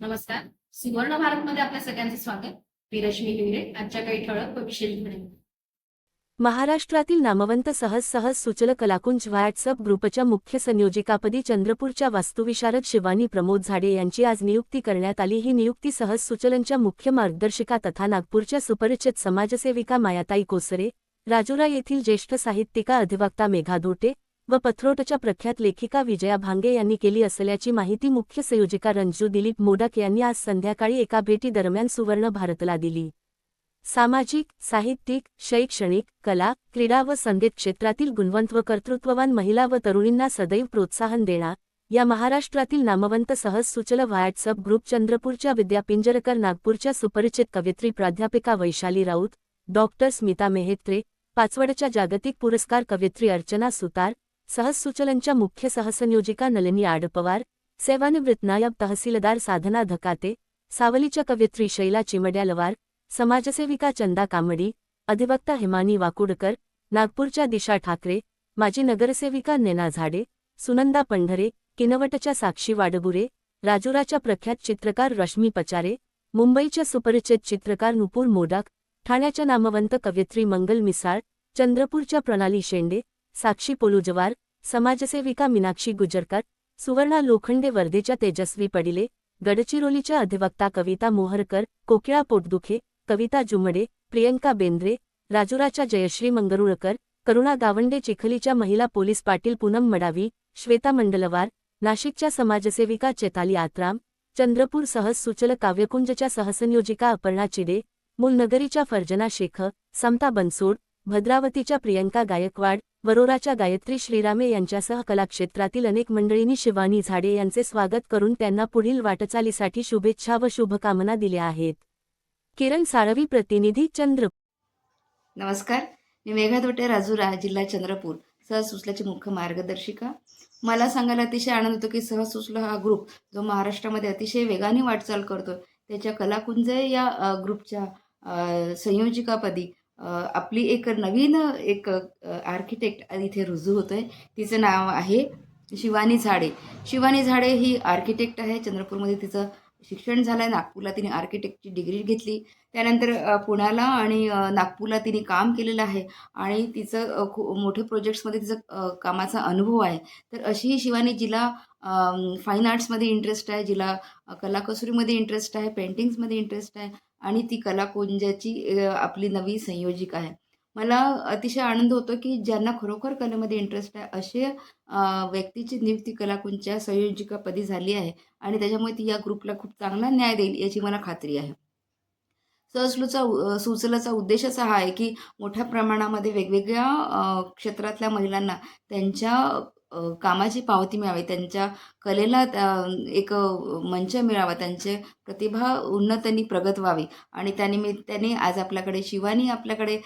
नमस्कार. सुवर्ण भारतमध्ये आपल्या सगळ्यांचे स्वागत. मी रश्मी हिंगरे आजच्या काही ठळक व विशेष घडामोडी. महाराष्ट्रातील नामवंत सहज सहज सुचल कलाकुंज व्हॉट्सअप ग्रुपच्या मुख्य संयोजिकापदी चंद्रपूरच्या वास्तुविशारद शिवानी प्रमोद झाडे यांची आज नियुक्ती करण्यात आली. ही नियुक्ती सहज सुचलनच्या मुख्य मार्गदर्शिका तथा नागपूरच्या सुपरिचित समाजसेविका मायाताई कोसरे राजुरा येथील ज्येष्ठ साहित्यिका अधिवक्ता मेघा धोटे व पथरोटच्या प्रख्यात लेखिका विजया भांगे यांनी केली असल्याची माहिती मुख्य संयोजिका रंजू दिलीप मोडक यांनी आज संध्याकाळी एका भेटीदरम्यान सुवर्ण भारतला दिली. सामाजिक साहित्यिक शैक्षणिक कला क्रीडा व संगीत क्षेत्रातील गुणवंत व कर्तृत्ववान महिला व तरुणींना सदैव प्रोत्साहन देणार या महाराष्ट्रातील नामवंत सहज सुचल व्हॉट्सअप ग्रुप चंद्रपूरच्या विद्यापिंजरकर नागपूरच्या सुपरिचित कवयित्री प्राध्यापिका वैशाली राऊत डॉक्टर स्मिता मेहेत्रे पाचवडच्या जागतिक पुरस्कार कवयित्री अर्चना सुतार सहसूचलनच्या मुख्य सहसंयोजिका नलिनी आडपवार सेवानिवृत्त नायब तहसीलदार साधना धकाते सावलीच्या कवयित्री शैला चिमड्यालवार समाजसेविका चंदा कामडी अधिवक्ता हिमानी वाकुडकर नागपूरच्या दिशा ठाकरे माजी नगरसेविका नेना झाडे सुनंदा पंढरे किनवटच्या साक्षी वाडबुरे राजुराच्या प्रख्यात चित्रकार रश्मी पचारे मुंबईच्या सुपरिचित चित्रकार नुपूर मोडाक ठाण्याच्या नामवंत कवयित्री मंगल मिसाळ चंद्रपूरच्या प्रणाली शेंडे साक्षी पोलुजवार समाजसेविका मीनाक्षी गुजरकर सुवर्णा लोखंडे वर्धेच्या तेजस्वी पडिले गडचिरोलीच्या अधिवक्ता कविता मोहरकर कोकिळा पोटदुखे कविता जुमडे प्रियंका बेंद्रे राजुराच्या जयश्री मंगरुळकर करुणा गावंडे चिखलीच्या महिला पोलीस पाटील पूनम मडावी श्वेता मंडलवार नाशिकच्या समाजसेविका चेताली आत्राम चंद्रपूर सहज सुचल काव्यकुंजच्या सहसंयोजिका अपर्णा चिडे मूलनगरीच्या फर्जना शेख समता बनसोड भद्रावतीच्या प्रियंका गायकवाड वरोराच्या गायत्री श्रीरामे यांच्यासह कलाक्षेत्रातील अनेक मंडळींनी शिवानी झाडे यांचे स्वागत करून त्यांना पुढील वाटचालीसाठी शुभेच्छा व शुभकामना दिल्या आहेत. किरण साळवी प्रतिनिधी चंद्र नमस्कार. मी मेघादोटे राजुरा जिल्हा चंद्रपूर सहज सुचल्याची मुख्य मार्गदर्शिका. मला सांगायला अतिशय आनंद होतो की सहज सुचला हा ग्रुप जो महाराष्ट्रामध्ये अतिशय वेगाने वाटचाल करतो त्याच्या कलाकुंज या ग्रुपच्या संयोजिकापदी आपली एक नवीन एक आर्किटेक्ट इथे रुजू होतं आहे तिचं नाव आहे शिवानी झाडे. शिवानी झाडे ही आर्किटेक्ट आहे. चंद्रपूरमध्ये तिचं शिक्षण झालं आहे नागपूरला तिने आर्किटेक्टची डिग्री घेतली. त्यानंतर पुण्याला आणि नागपूरला तिने काम केलेलं आहे. आणि तिचं खूप मोठे प्रोजेक्ट्समध्ये तिचं कामाचा अनुभव आहे. तर अशी ही शिवानी जिला फाईन आर्ट्समध्ये इंटरेस्ट आहे. जिला कलाकसुरीमध्ये इंटरेस्ट आहे. पेंटिंग्समध्ये इंटरेस्ट आहे. आणि ती कलाकुंजाची आपली नवी संयोजिका आहे. मला अतिशय आनंद होतो की ज्यांना खरोखर कलेमध्ये इंटरेस्ट आहे असे व्यक्तीची नियुक्ती कलाकुंजच्या संयोजिकापदी झाली आहे आणि त्याच्यामुळे ती या ग्रुपला खूप चांगला न्याय देईल याची मला खात्री आहे. सहसलूचा उ- सुचलाचा उद्देशच हा आहे की मोठ्या प्रमाणामध्ये वेगवेगळ्या क्षेत्रातल्या महिलांना त्यांच्या कामाची पावती मिळावी त्यांच्या कलेला एक मंच मिळावा त्यांचे प्रतिभा उन्नत आणि प्रगत व्हावी. आणि त्यानिमित्ताने आज आपल्याकडे शिवानी आपल्याकडे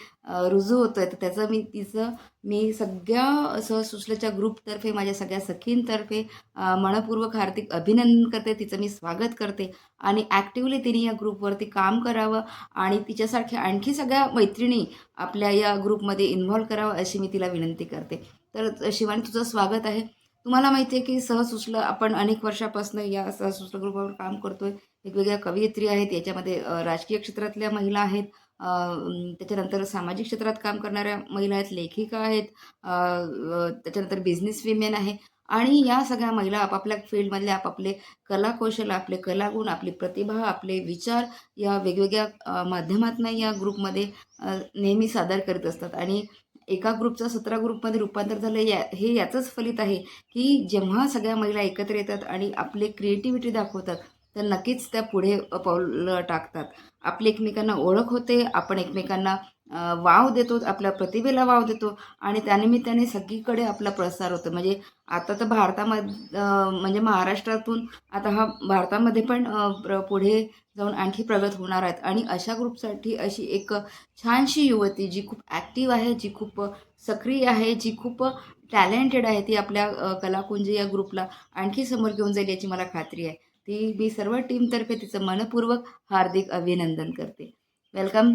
रुजू होतो आहे तर त्याचं मी तिचं मी सगळ्या सहसुचल्याच्या ग्रुपतर्फे माझ्या सगळ्या सखींतर्फे मनपूर्वक हार्दिक अभिनंदन करते. तिचं मी स्वागत करते. आणि ॲक्टिवली तिने या ग्रुपवरती काम करावं आणि तिच्यासारख्या आणखी सगळ्या मैत्रिणी आपल्या या ग्रुपमध्ये इन्व्हॉल्व करावं अशी मी तिला विनंती करते. तर शिवानी तुझं स्वागत आहे. तुम्हाला माहिती आहे की सहसुचलं आपण अनेक वर्षापासून या सहसुचलं ग्रुपवर काम करतोय. वेगवेगळ्या कवयित्री आहेत याच्यामध्ये राजकीय क्षेत्रातल्या महिला आहेत त्याच्यानंतर सामाजिक क्षेत्रात काम करणाऱ्या महिला आहेत लेखिका आहेत त्याच्यानंतर बिझनेस विमेन आहे. आणि या सगळ्या महिला आपापल्या फील्डमधले आपापले कलाकौशल्य आपले कलागुण आपली प्रतिभा आपले विचार या वेगवेगळ्या माध्यमातून या ग्रुपमध्ये नेहमी सादर करीत असतात. आणि एका ग्रुपचं सतरा ग्रुपमध्ये रूपांतर झालं या हे याचंच फलित आहे की जेव्हा सगळ्या महिला एकत्र येतात आणि आपले क्रिएटिव्हिटी दाखवतात तर नक्कीच त्या पुढे पाऊल टाकतात. आपली एकमेकांना ओळख होते आपण एकमेकांना वाव देतो आपल्या प्रतिभेला वाव देतो आणि त्यानिमित्ताने सगळीकडे आपला प्रसार होतो. म्हणजे आता तर भारतामध्ये म्हणजे महाराष्ट्रातून आता हा भारतामध्ये पण प्र पुढे जाऊन आणखी प्रगत होणार आहेत. आणि अशा ग्रुपसाठी अशी एक छानशी युवती जी खूप ॲक्टिव्ह आहे जी खूप सक्रिय आहे जी खूप टॅलेंटेड आहे ती आपल्या कलाकुंज या ग्रुपला आणखी समोर घेऊन जाईल याची मला खात्री आहे. ती मी सर्व टीमतर्फे तिचं मनपूर्वक हार्दिक अभिनंदन करते. वेलकम.